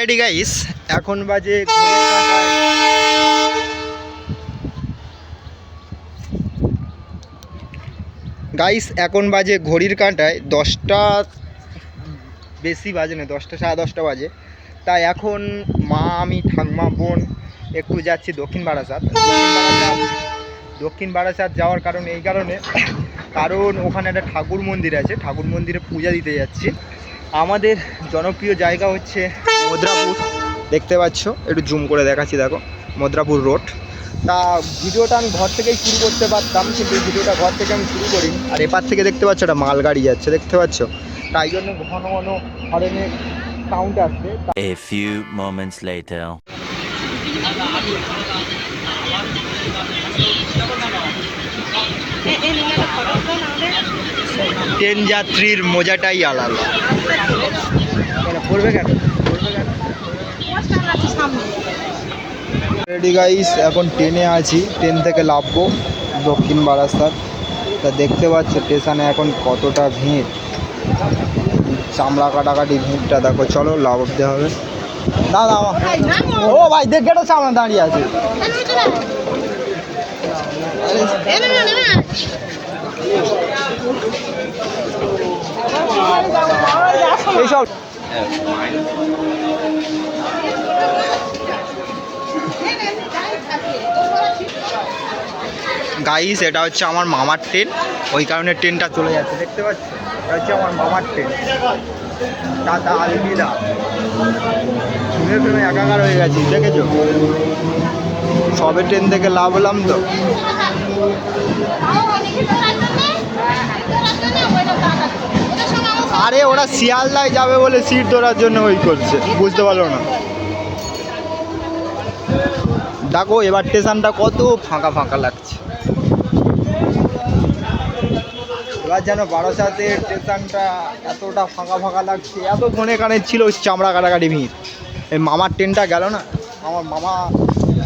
Already guys এখন বাজে guys এখন বাজে ঘড়ির কাঁটায়। দশটা বেশি বাজে না, দশটা, সাড়ে দশটা বাজে। তাই এখন মা, আমি, ঠাকমা, বোন একটু যাচ্ছি দক্ষিণ বারাসাত দক্ষিণ বারাসাত যাওয়ার কারণ, এই কারণে কারণ ওখানে একটা ঠাকুর মন্দির আছে। ঠাকুর মন্দিরে পূজা দিতে যাচ্ছি। আমাদের জনপ্রিয় জায়গা হচ্ছে মদ্রাপুর। দেখতে পাচ্ছ? একটু জুম করে দেখাচ্ছি দেখো। মদ্রাপুর রোড তা ভিডিওটা আমি ঘর থেকেই শুরু করতে পারতাম কিন্তু এই ভিডিওটা ঘর থেকে আমি শুরু করি আর এপার থেকে দেখতে পাচ্ছ একটা মালগাড়ি যাচ্ছে দেখতে পাচ্ছ? তাই জন্য ঘন ঘন হরেনের সাউন্ড আসছে। A few moments later. Train যাত্রীর মজাটাই আলাদা। কেন পড়বে কেন? রেডি গাইস এখন ট্রেনে আছি। ট্রেন থেকে নামবো দক্ষিণ বারাসাত। তা দেখতে পাচ্ছ স্টেশনে এখন কতটা ভিড়। চামড়া কাটাকাটি ভিড়টা দেখো চলো লাভতে হবে। দাদা ও ভাই দেখ গেটো সামনে দাঁড়িয়ে আছে। এইসব। গাইস এটা হচ্ছে আমার মামার ট্রেন ওই কারণে ট্রেনটা চলে যাচ্ছে দেখতে পাচ্ছি? এটা হচ্ছে আমার মামার ট্রেন দাদা আলমিদা শুনে শুনে একাকার হয়ে গেছি দেখেছ? সবে ট্রেন থেকে লাভ হলাম তো। আরে ওরা শিয়ালদায় যাবে বলে সিট ধরার জন্য ওই করছে, বুঝতে পারল না। দেখো, এবার স্টেশনটা কত ফাঁকা ফাঁকা লাগছে। এবার যেন বারাসাতের স্টেশনটা এতটা ফাঁকা ফাঁকা লাগছে, এত ঘনে কানে ছিল ওই চামড়া কাটাকাটি ভিড়। এই মামার ট্রেনটা গেল না? আমার মামা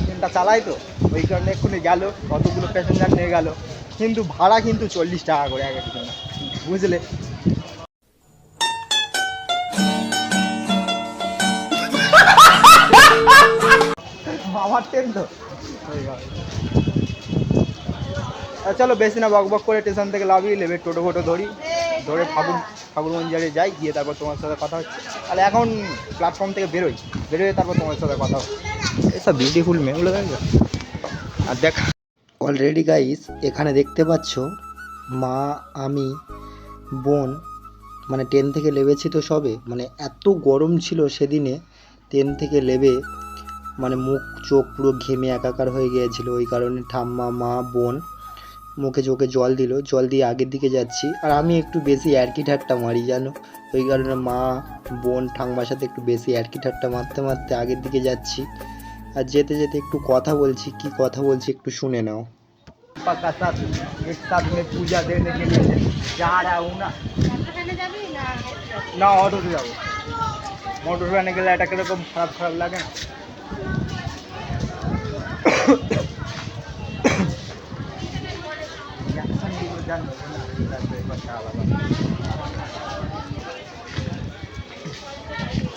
ট্রেনটা চালায় তো, ওই কারণে এক্ষুনি গেল, কতগুলো প্যাসেঞ্জার নিয়ে গেল। কিন্তু ভাড়া কিন্তু চল্লিশ টাকা করে এক একজন বুঝলে? আমার তো। আচ্ছা, চলো বেশি না বক বক করে স্টেশন থেকে লাভিয়ে নেবে টোটো ফোটো ধরি ধরে ঠাকুর ঠাকুর মন্দিরে যাই গিয়ে তারপর তোমার সাথে কথা হচ্ছে। তাহলে এখন প্ল্যাটফর্ম থেকে বেরোই। বেরোয় তারপর তোমার সাথে কথা হচ্ছে। এসব বিউটিফুল মেয়েগুলো দেখো আর দেখ অলরেডি গাইস এখানে দেখতে পাচ্ছ মা আমি বোন মানে ট্রেন থেকে লেবেছি তো সবে। মানে এত গরম ছিল সেদিনে ট্রেন থেকে লেবে মানে মুখ চোখ পুরো ঘেমে একাকার হয়ে গিয়েছিল। ওই কারণে ঠাম্মা মা বোন মুখে চোখে জল দিল। জল দিয়ে আগের দিকে যাচ্ছি। আর আমি একটু বেশি অ্যাডকি ঠাট্টা মারি জানো? ওই কারণে মা বোন ঠাম্মার সাথে একটু বেশি অ্যাডকি ঠাট্টা মারতে মারতে আগের দিকে যাচ্ছি। আর যেতে যেতে একটু কথা বলছি। কি কথা বলছি একটু শুনে নাও। পাকা পূজা না। না অটোতে যাব। মোটর ভ্যানে গেলে এটা কীরকম খারাপ খারাপ লাগে না?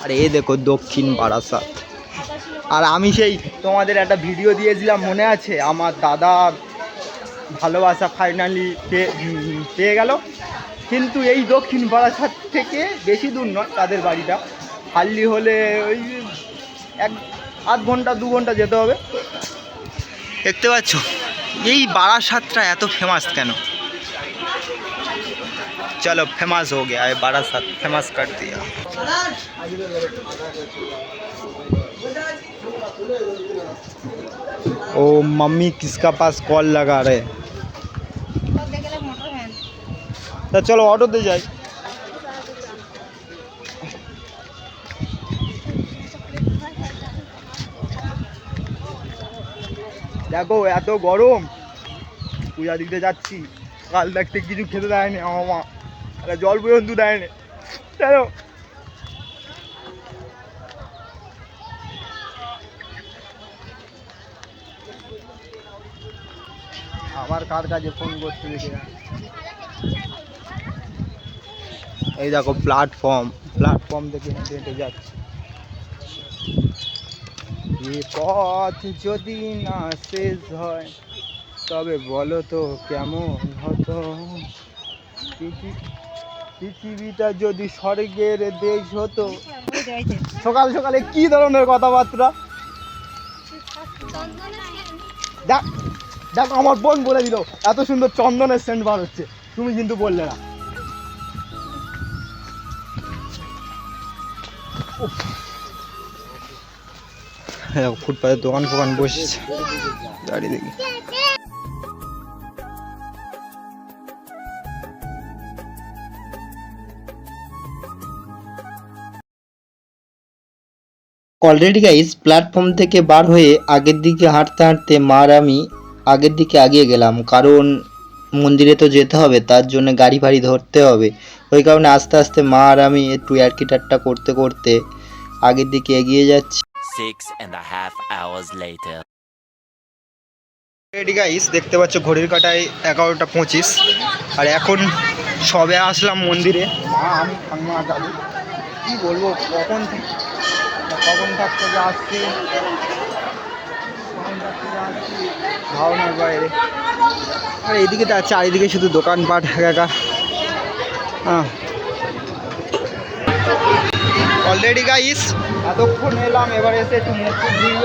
আর এ দেখো দক্ষিণ বারাসাত। আর আমি সেই তোমাদের একটা ভিডিও দিয়েছিলাম, মনে আছে? আমার দাদা ভালোবাসা ফাইনালি পেয়ে গেল। কিন্তু এই দক্ষিণ বারাসাত থেকে বেশি দূর নয় তাদের বাড়িটা। হাল্লি হলে ওই এক আধ ঘন্টা দু ঘন্টা যেতে হবে দেখতে পাচ্ছ এই বারাসাতটা এত ফেমাস কেন চলো फेमस हो गया है बारासात फेमस कर दिया ओ मम्मी किसका पास कॉल लगा रहे তা চলো অটোতে যাই দেখো, এত গরম। পূজা দিতে যাচ্ছি। কাল দেখতে কিছু খেতে দেয়নি আমার মা। জল পর্যন্ত দেয়নি। চলো আবার কার কাছে ফোন করতে দেখে এই দেখো প্ল্যাটফর্ম প্ল্যাটফর্ম থেকে হেঁটে হেঁটে যাচ্ছে। এ পথ যদি না শেষ হয়, তবে বলো তো কেমন হতো? পৃথি- পৃথিবীটা যদি স্বর্গের দেশ হতো। সকাল সকালে কি ধরনের কথাবার্তা? দেখ দেখ, আমার বোন বলে দিল, এত সুন্দর চন্দনের সেন্ট বার হচ্ছে। তুমি কিন্তু বললে না। ফুটপাতের দোকান ফোকান বসেছে। গাড়ি দেখি। অলরেডি গাইস প্ল্যাটফর্ম থেকে বার হয়ে আগের দিকে হাঁটতে হাঁটতে মার আমি আগের দিকে এগিয়ে গেলাম। কারণ মন্দিরে তো যেতে হবে, তার জন্য গাড়ি ফাড়ি ধরতে হবে। ওই কারণে আস্তে আস্তে মা আর আমি একটু ইয়ার্কি করতে করতে আগের দিকে এগিয়ে যাচ্ছি। Six and a half hours later. Ready guys দেখতে পাচ্ছ ঘড়ির কাটায় এগারোটা পঁচিশ। আর এখন সবে আসলাম মন্দিরে। আমি ঠাম্মা দাদু কী বলব কখন কখন থাক থেকে আসছি? কখন থাক থেকে আসছি? ধারণার বাইরে। আর এইদিকে তো চারিদিকে শুধু দোকানপাট একা হ্যাঁ অলরেডি গাইস এতক্ষণ এলাম, এবার এসে একটু মুখ টুখ ধুইব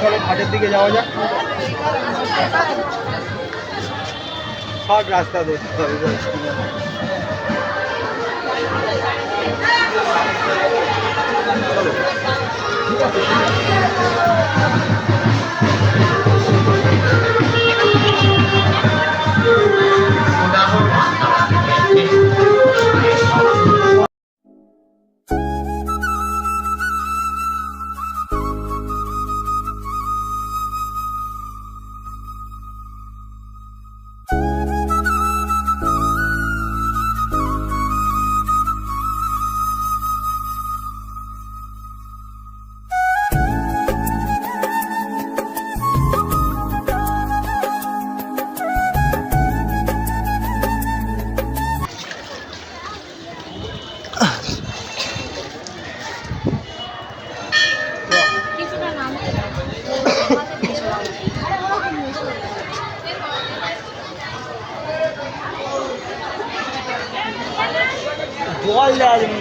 চলো ঘাটের দিকে যাওয়া যাক। শর্ট রাস্তা দেখতে হবে জল দেওয়া যাবে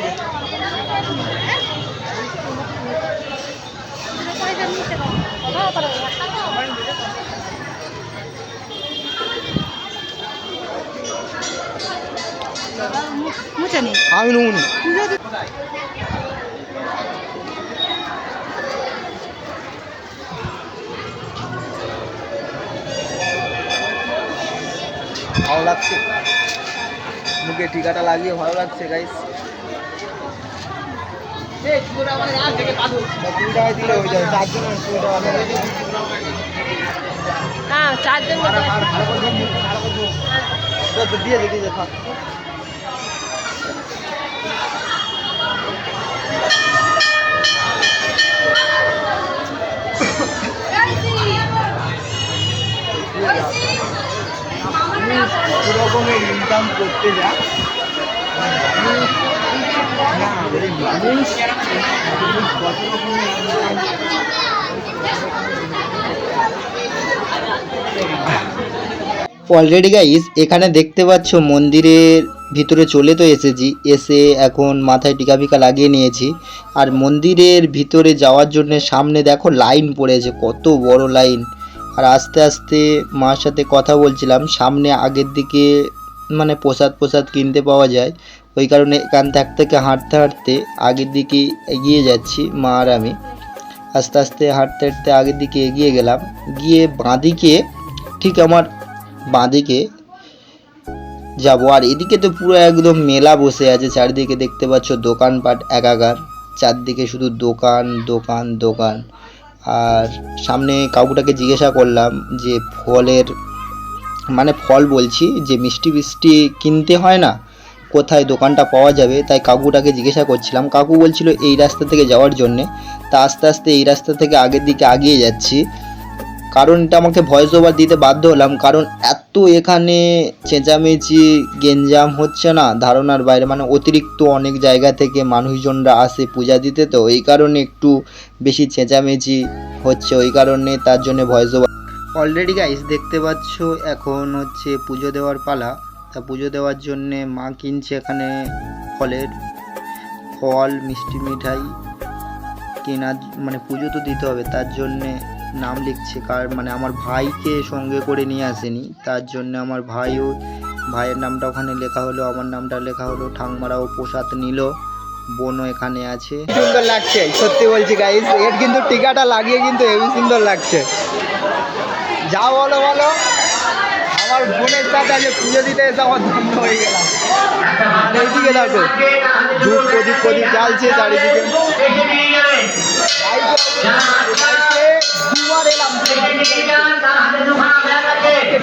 আমি ভালো লাগছে। মুখে টিকাটা লাগিয়ে ভালো লাগছে গাইস কুড়ি টাকা দিলে হয়ে যাবে চারজন কুড়ি টাকা দেবে। হ্যাঁ চারজন আর- আর ভালো করে ঢুক, ভালো করে ঢুক। তো তো দিয়ে দে দিয়ে দে থাক। কত রকমের ইনকাম করতে যা মানুষ মানুষ অলরেডি গাইস এখানে দেখতে পাচ্ছ মন্দিরের ভিতরে চলে তো এসেছি। এসে এখন মাথায় টিকা ফিকা লাগিয়ে নিয়েছি। আর মন্দিরের ভিতরে যাওয়ার জন্য সামনে দেখো লাইন পড়েছে কত বড় লাইন আর আস্তে আস্তে মার সাথে কথা বলছিলাম। সামনে আগের দিকে মানে প্রসাদ প্রসাদ কিনতে পাওয়া যায়। ওই কারণে এখান থাক থেকে হাঁটতে হাঁটতে আগের দিকে এগিয়ে যাচ্ছি, মা আর আমি। আস্তে আস্তে হাঁটতে হাঁটতে আগের দিকে এগিয়ে গেলাম। গিয়ে বাঁদিকে, ঠিক আমার বাঁদিকে যাব। আর এদিকে তো পুরো একদম মেলা বসে আছে, চারিদিকে দেখতে পাচ্ছ দোকানপাট একাকার। চারদিকে শুধু দোকান দোকান দোকান। আর সামনে কাকুটাকে জিজ্ঞাসা করলাম যে ফলের মানে ফল বলছি, যে মিষ্টি মিষ্টি কিনতে হয় না? কোথায় দোকানটা পাওয়া যাবে? তাই কাকুটাকে জিজ্ঞাসা করছিলাম। কাকু বলছিল, এই রাস্তা থেকে যাওয়ার জন্যে। তা আস্তে আস্তে এই রাস্তা থেকে আগের দিকে আগিয়ে যাচ্ছি। কারণ এটা আমাকে ভয়েস ওভার দিতে বাধ্য হলাম, কারণ এত এখানে চেঁচামেচি, গেঞ্জাম হচ্ছে না ধারণার বাইরে মানে অতিরিক্ত অনেক জায়গা থেকে মানুষজনরা আসে পূজা দিতে, তো এই কারণে একটু বেশি চেঁচামেচি হচ্ছে, ওই কারণে তার জন্য ভয়েস ওভার অলরেডি গাইস দেখতে পাচ্ছ, এখন হচ্ছে পুজো দেওয়ার পালা, তা পুজো দেওয়ার জন্যে মা কিনছে এখানে ফলের, ফল, মিষ্টি মিঠাই, কেনার মানে পুজো তো দিতে হবে, তার জন্যে নাম লিখছে। কার মানে আমার ভাইকে সঙ্গে করে নিয়ে আসেনি। তার জন্য আমার ভাইও ভাইয়ের নামটা ওখানে লেখা হলো আমার নামটা লেখা হলো ঠাংমারাও প্রসাদ নিল বোনও এখানে আছে। সুন্দর লাগছে সত্যি বলছি গাইস এর কিন্তু টিকাটা লাগিয়ে কিন্তু হেবি সুন্দর লাগছে। যা বলো বলো। আমার বোনের সাথে আজকে পুজো দিতে এসে আমার ধন্য হয়ে গেলাম এইদিকে দেখো ধূপ প্রদীপ প্রদীপ জ্বালছে চারিদিকে। দুবার এলাম।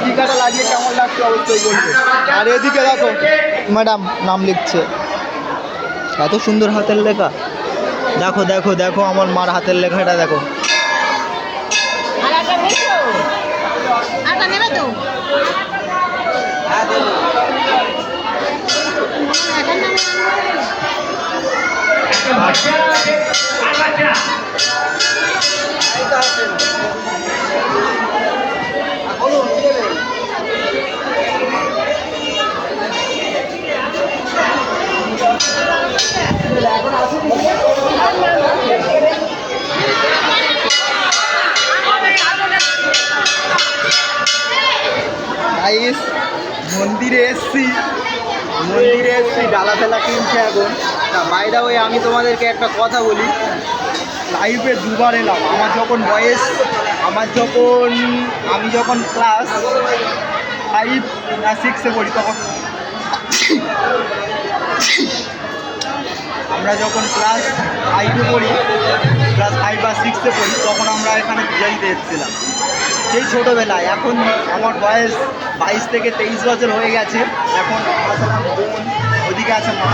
টিকাটা লাগিয়ে কেমন লাগছে অবশ্যই বলবে। আর এদিকে দেখো ম্যাডাম নাম লিখছে। এত সুন্দর হাতের লেখা। দেখো দেখো দেখো আমার মার হাতের লেখাটা দেখো। আর একটা মন্দিরে এসছি। মন্দিরে এসছি, ডালা ফেলা কিনছে এখন। তা বাইরে ওই আমি তোমাদেরকে একটা কথা বলি। লাইফে দুবার এলাম আমার যখন বয়স, আমার যখন, আমি যখন ক্লাস ফাইভ না সিক্সে পড়ি, তখন আমরা যখন ক্লাস ফাইভে পড়ি ক্লাস ফাইভ বা সিক্সে পড়ি, তখন আমরা এখানে পূজা দিতে এসেছিলাম সেই ছোটোবেলায়, এখন আমার বয়স বাইশ থেকে তেইশ বছর হয়ে গেছে, এখন আসলাম বোন, ওদিকে আছে মা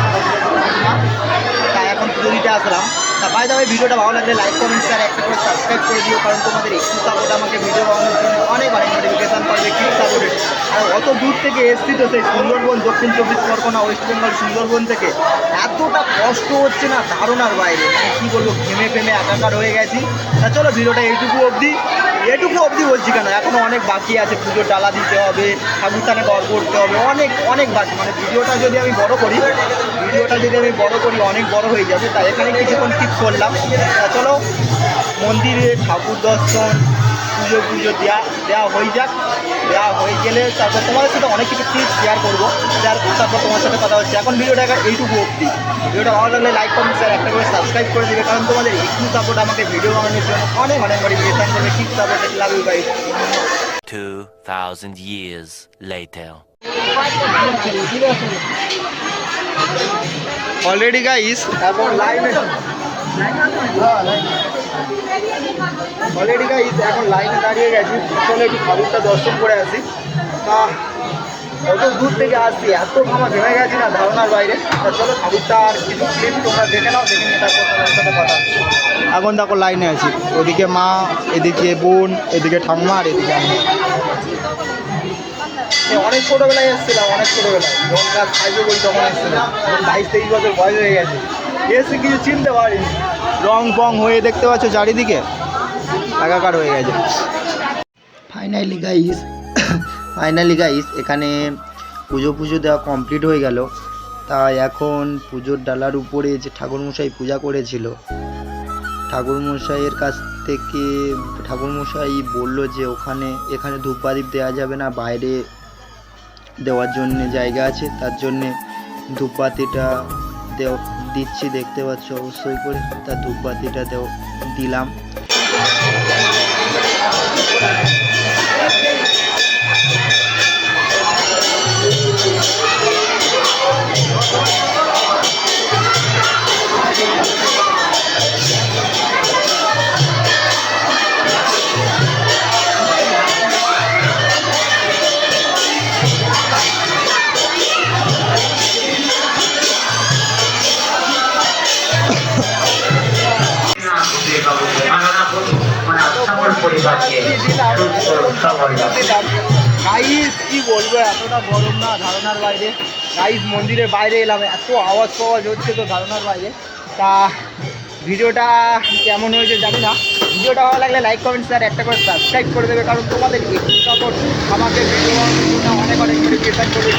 মা। তা এখন পুজো দিতে আসলাম বাই দাবে ভিডিওটা ভালো লাগলে লাইক কমেন্ট শেয়ার একটা করে সাবস্ক্রাইব করে দিও, কারণ তোমাদের একটু সাপোর্ট আমাকে ভিডিও বানানোর জন্য অনেক অনেক নোটিফিকেশান করবে কি সাপোর্টেড আর অত দূর থেকে এসছি তো সেই সুন্দরবন, দক্ষিণ চব্বিশ পরগনা, ওয়েস্ট বেঙ্গল সুন্দরবন থেকে। এতটা কষ্ট হচ্ছে না ধারণার বাইরে। মানে কী বলব, ঘেমে ফেমে একাকার হয়ে গেছি। তা চলো, ভিডিওটা এইটুকু অবধি। এটুকু অবধি বলছি কেন? এখনও অনেক বাকি আছে, পুজোর ডালা দিতে হবে ঠাকুর থানে ঘর করতে হবে, অনেক অনেক বাকি। মানে ভিডিওটা যদি আমি বড় করি, ভিডিওটা যদি আমি বড় করি, অনেক বড় হয়ে যাবে। তাই এখানে কিছুক্ষণ করলাম। তা চলো মন্দিরে ঠাকুর দর্শন পুজো পুজো দেওয়া দেওয়া হয়ে যাক। দেওয়া হয়ে গেলে তারপর তোমাদের সাথে অনেক কিছু টিপস শেয়ার করব। শেয়ার তারপর তোমার সাথে কথা হচ্ছে। এখন ভিডিওটা এখন এইটুকু অবধি। ভিডিওটা ভালো লাগলে লাইক কমেন্ট শেয়ার একটা করে সাবস্ক্রাইব করে দেবে। কারণ তোমাদের একটু সাপোর্ট আমাকে ভিডিও বানানোর জন্য অনেক অনেক মোটিভেশন করবে ঠিক support love you guys 2,000 years later. Already guys এখন লাইনে অলরেডি গাইস এখন লাইনে দাঁড়িয়ে গেছি চলো একটু ঠাকুরটা দর্শন করে আসি। তা কত দূর থেকে আসছি, এত ঘামা ঘেমে গেছি না ধারণার বাইরে। তা চলো ঠাকুরটা আর কিছু ক্লিপ তোমরা দেখে নাও, দেখে নিয়ে তারপর সাথে কথা এখন দেখো লাইনে আছি, ওদিকে মা, এদিকে বোন, এদিকে ঠাম্মা আর এদিকে আমি। অনেক ছোটোবেলায় এসেছিলাম, অনেক ছোটোবেলায়। যখন ক্লাস ফাইভে বই তখন এসেছিলাম। বাইশ তেইশ বছর বয়স হয়ে গেছে। এসে কিছু চিনতে পারিনি রং পং হয়ে দেখতে পাচ্ছ চারিদিকে। একাকার হয়ে গেছে। ফাইনালি গাইস ফাইনালি গাইস এখানে পুজো পুজো দেওয়া কমপ্লিট হয়ে গেল। তাই এখন পুজোর ডালার উপরে যে ঠাকুরমশাই পূজা করেছিল, ঠাকুরমশাইয়ের কাছ থেকে ঠাকুরমশাই বলল যে ওখানে, এখানে ধূপবাদীপ দেওয়া যাবে না, বাইরে দেওয়ার জন্য জায়গা আছে। তার জন্যে ধূপবাতিটা দেও দিচ্ছি দেখতে পাচ্ছ অবশ্যই করে। তা ধূপবাতিটা দেও দিলাম কি বলব, এতটা গরম না ধারণার বাইরে। গাইস মন্দিরের বাইরে এলাম, এত আওয়াজ ফাওয়াজ হচ্ছে তো ধারণার বাইরে। তা ভিডিওটা কেমন হয়েছে জানি না। ভিডিওটা ভালো লাগলে লাইক কমেন্ট শেয়ার একটা করে সাবস্ক্রাইব করে দেবে, কারণ তোমাদের আমাকে অনেক অনেক করে